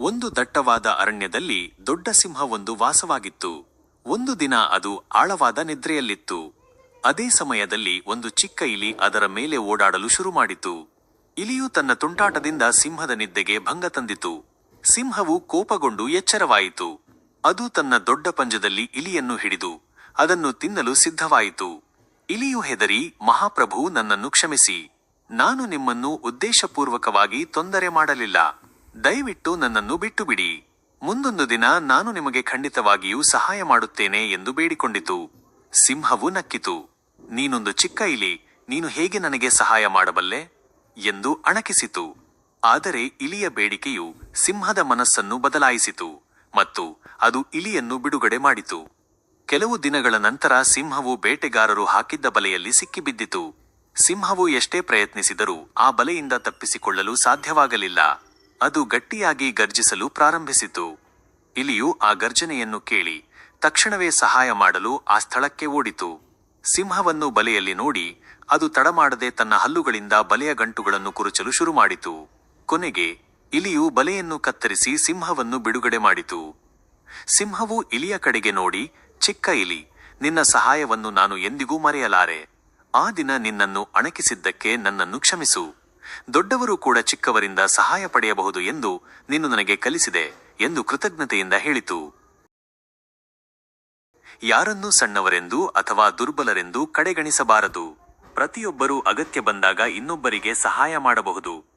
ಒಂದು ದಟ್ಟವಾದ ಅರಣ್ಯದಲ್ಲಿ ದೊಡ್ಡ ಸಿಂಹವೊಂದು ವಾಸವಾಗಿತ್ತು. ಒಂದು ದಿನ ಅದು ಆಳವಾದ ನಿದ್ರೆಯಲ್ಲಿತ್ತು. ಅದೇ ಸಮಯದಲ್ಲಿ ಒಂದು ಚಿಕ್ಕ ಇಲಿ ಅದರ ಮೇಲೆ ಓಡಾಡಲು ಶುರು ಮಾಡಿತು. ಇಲಿಯು ತನ್ನ ತುಂಟಾಟದಿಂದ ಸಿಂಹದ ನಿದ್ದೆಗೆ ಭಂಗ ತಂದಿತು. ಸಿಂಹವು ಕೋಪಗೊಂಡು ಎಚ್ಚರವಾಯಿತು. ಅದು ತನ್ನ ದೊಡ್ಡ ಪಂಜದಲ್ಲಿ ಇಲಿಯನ್ನು ಹಿಡಿದು ಅದನ್ನು ತಿನ್ನಲು ಸಿದ್ಧವಾಯಿತು. ಇಲಿಯು ಹೆದರಿ, ಮಹಾಪ್ರಭು, ನನ್ನನ್ನು ಕ್ಷಮಿಸಿ. ನಾನು ನಿಮ್ಮನ್ನು ಉದ್ದೇಶಪೂರ್ವಕವಾಗಿ ತೊಂದರೆ ಮಾಡಲಿಲ್ಲ. ದಯವಿಟ್ಟು ನನ್ನನ್ನು ಬಿಟ್ಟು ಬಿಡಿ ಮುಂದೊಂದು ದಿನ ನಾನು ನಿಮಗೆ ಖಂಡಿತವಾಗಿಯೂ ಸಹಾಯ ಮಾಡುತ್ತೇನೆ ಎಂದು ಬೇಡಿಕೊಂಡಿತು. ಸಿಂಹವು ನಕ್ಕಿತು. ನೀನೊಂದು ಚಿಕ್ಕ ಇಲಿ, ನೀನು ಹೇಗೆ ನನಗೆ ಸಹಾಯ ಮಾಡಬಲ್ಲೆ? ಎಂದು ಅಣಕಿಸಿತು. ಆದರೆ ಇಲಿಯ ಬೇಡಿಕೆಯು ಸಿಂಹದ ಮನಸ್ಸನ್ನು ಬದಲಾಯಿಸಿತು ಮತ್ತು ಅದು ಇಲಿಯನ್ನು ಬಿಡುಗಡೆ ಮಾಡಿತು. ಕೆಲವು ದಿನಗಳ ನಂತರ ಸಿಂಹವು ಬೇಟೆಗಾರರು ಹಾಕಿದ್ದ ಬಲೆಯಲ್ಲಿ ಸಿಕ್ಕಿಬಿದ್ದಿತು. ಸಿಂಹವು ಎಷ್ಟೇ ಪ್ರಯತ್ನಿಸಿದರೂ ಆ ಬಲೆಯಿಂದ ತಪ್ಪಿಸಿಕೊಳ್ಳಲು ಸಾಧ್ಯವಾಗಲಿಲ್ಲ. ಅದು ಗಟ್ಟಿಯಾಗಿ ಗರ್ಜಿಸಲು ಪ್ರಾರಂಭಿಸಿತು. ಇಲಿಯು ಆ ಗರ್ಜನೆಯನ್ನು ಕೇಳಿ ತಕ್ಷಣವೇ ಸಹಾಯ ಮಾಡಲು ಆ ಸ್ಥಳಕ್ಕೆ ಓಡಿತು. ಸಿಂಹವನ್ನು ಬಲೆಯಲ್ಲಿ ನೋಡಿ ಅದು ತಡಮಾಡದೆ ತನ್ನ ಹಲ್ಲುಗಳಿಂದ ಬಲೆಯ ಗಂಟುಗಳನ್ನು ಕುರುಚಲು ಶುರುಮಾಡಿತು ಕೊನೆಗೆ ಇಲಿಯು ಬಲೆಯನ್ನು ಕತ್ತರಿಸಿ ಸಿಂಹವನ್ನು ಬಿಡುಗಡೆ ಮಾಡಿತು. ಸಿಂಹವು ಇಲಿಯ ಕಡೆಗೆ ನೋಡಿ, ಚಿಕ್ಕ ಇಲಿ, ನಿನ್ನ ಸಹಾಯವನ್ನು ನಾನು ಎಂದಿಗೂ ಮರೆಯಲಾರೆ. ಆ ದಿನ ನಿನ್ನನ್ನು ಅಣಕಿಸಿದ್ದಕ್ಕೆ ನನ್ನನ್ನು ಕ್ಷಮಿಸು. ದೊಡ್ಡವರು ಕೂಡ ಚಿಕ್ಕವರಿಂದ ಸಹಾಯ ಪಡೆಯಬಹುದು ಎಂದು ನೀನು ನನಗೆ ಕಲಿಸಿದೆ ಎಂದು ಕೃತಜ್ಞತೆಯಿಂದ ಹೇಳಿತು. ಯಾರನ್ನೂ ಸಣ್ಣವರೆಂದು ಅಥವಾ ದುರ್ಬಲರೆಂದು ಕಡೆಗಣಿಸಬಾರದು. ಪ್ರತಿಯೊಬ್ಬರೂ ಅಗತ್ಯ ಬಂದಾಗ ಇನ್ನೊಬ್ಬರಿಗೆ ಸಹಾಯ ಮಾಡಬಹುದು.